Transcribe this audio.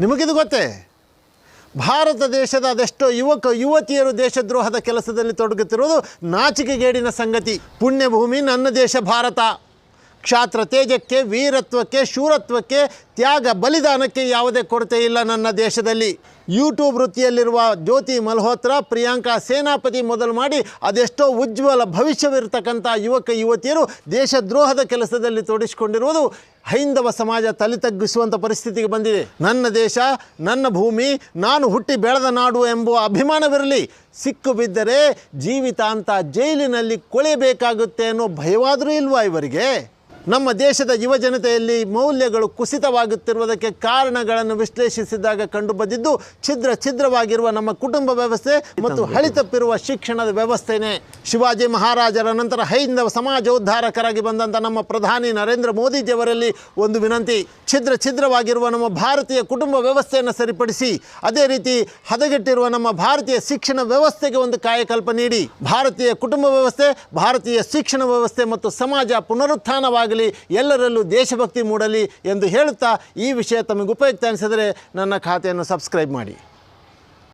ನಿಮಗಿದು ಗೊತ್ತೇ? ಭಾರತ ದೇಶದ ಅದೆಷ್ಟೋ ಯುವಕ, ಯುವತಿಯರು ದೇಶದ್ರೋಹದ ಕೆಲಸದಲ್ಲಿ ತೊಡಗುತ್ತಿರುವುದು ನಾಚಿಕೆಗೇಡಿನ ಸಂಗತಿ. ಪುಣ್ಯಭೂಮಿ ನನ್ನ ದೇಶ ಭಾರತ. ಕ್ಷಾತ್ರ ತೇಜಕ್ಕೆ, ವೀರತ್ವಕ್ಕೆ, ಶೂರತ್ವಕ್ಕೆ, ತ್ಯಾಗ, ಬಲಿದಾನಕ್ಕೆ ಯಾವುದೇ ಕೊರತೆ ಇಲ್ಲ ನನ್ನ ದೇಶದಲ್ಲಿ. ಯೂಟ್ಯೂಬ್ ವೃತ್ತಿಯಲ್ಲಿರುವ ಜ್ಯೋತಿ ಮಲ್ಹೋತ್ರಾ, ಪ್ರಿಯಾಂಕಾ ಸೇನಾಪತಿ ಮೊದಲು ಮಾಡಿ ಅದೆಷ್ಟೋ ಉಜ್ವಲ ಭವಿಷ್ಯವಿರತಕ್ಕಂಥ ಯುವಕ, ಯುವತಿಯರು ದೇಶದ್ರೋಹದ ಕೆಲಸದಲ್ಲಿ ತೊಡಗಿಸಿಕೊಂಡಿರುವುದು ಹೈಂದವ ಸಮಾಜ ತಲೆ ತಗ್ಗಿಸುವಂಥ ಪರಿಸ್ಥಿತಿಗೆ ಬಂದಿದೆ. ನನ್ನ ದೇಶ, ನನ್ನ ಭೂಮಿ, ನಾನು ಹುಟ್ಟಿ ಬೆಳೆದ ನಾಡು ಎಂಬುವ ಅಭಿಮಾನವಿರಲಿ. ಸಿಕ್ಕು ಬಿದ್ದರೆ ಜೀವಿತಾಂತ ಜೈಲಿನಲ್ಲಿ ಕೊಳೆಯಬೇಕಾಗುತ್ತೆ ಅನ್ನೋ ಭಯವಾದರೂ ಇಲ್ವಾ ಇವರಿಗೆ? ನಮ್ಮ ದೇಶದ ಯುವಜನತೆಯಲ್ಲಿ ಮೌಲ್ಯಗಳು ಕುಸಿತವಾಗುತ್ತಿರುವುದಕ್ಕೆ ಕಾರಣಗಳನ್ನು ವಿಶ್ಲೇಷಿಸಿದಾಗ ಕಂಡುಬಂದಿದ್ದು ಛಿದ್ರ ಛಿದ್ರವಾಗಿರುವ ನಮ್ಮ ಕುಟುಂಬ ವ್ಯವಸ್ಥೆ ಮತ್ತು ಹಳಿತಪ್ಪಿರುವ ಶಿಕ್ಷಣದ ವ್ಯವಸ್ಥೆನೇ. ಶಿವಾಜಿ ಮಹಾರಾಜರ ನಂತರ ಹೈಂದವ ಸಮಾಜೋದ್ಧಾರಕರಾಗಿ ಬಂದಂಥ ನಮ್ಮ ಪ್ರಧಾನಿ ನರೇಂದ್ರ ಮೋದಿಜಿಯವರಲ್ಲಿ ಒಂದು ವಿನಂತಿ. ಛಿದ್ರ ಛಿದ್ರವಾಗಿರುವ ನಮ್ಮ ಭಾರತೀಯ ಕುಟುಂಬ ವ್ಯವಸ್ಥೆಯನ್ನು ಸರಿಪಡಿಸಿ ಅದೇ ರೀತಿ ಹದಗೆಟ್ಟಿರುವ ನಮ್ಮ ಭಾರತೀಯ ಶಿಕ್ಷಣ ವ್ಯವಸ್ಥೆಗೆ ಒಂದು ಕಾಯಕಲ್ಪ ನೀಡಿ. ಭಾರತೀಯ ಕುಟುಂಬ ವ್ಯವಸ್ಥೆ ಭಾರತೀಯ ಶಿಕ್ಷಣ ವ್ಯವಸ್ಥೆ ಮತ್ತು ಸಮಾಜ ಪುನರುತ್ಥಾನವಾಗಲಿ ಎಲ್ಲರಲ್ಲೂ ದೇಶಭಕ್ತಿ ಮೂಡಲಿ ಎಂದು ಹೇಳುತ್ತಾ ಈ ವಿಷಯ ತಮಗೆ ಉಪಯುಕ್ತ ಅನಿಸಿದರೆ ನನ್ನ ಖಾತೆಯನ್ನು ಸಬ್ಸ್ಕ್ರೈಬ್ ಮಾಡಿ.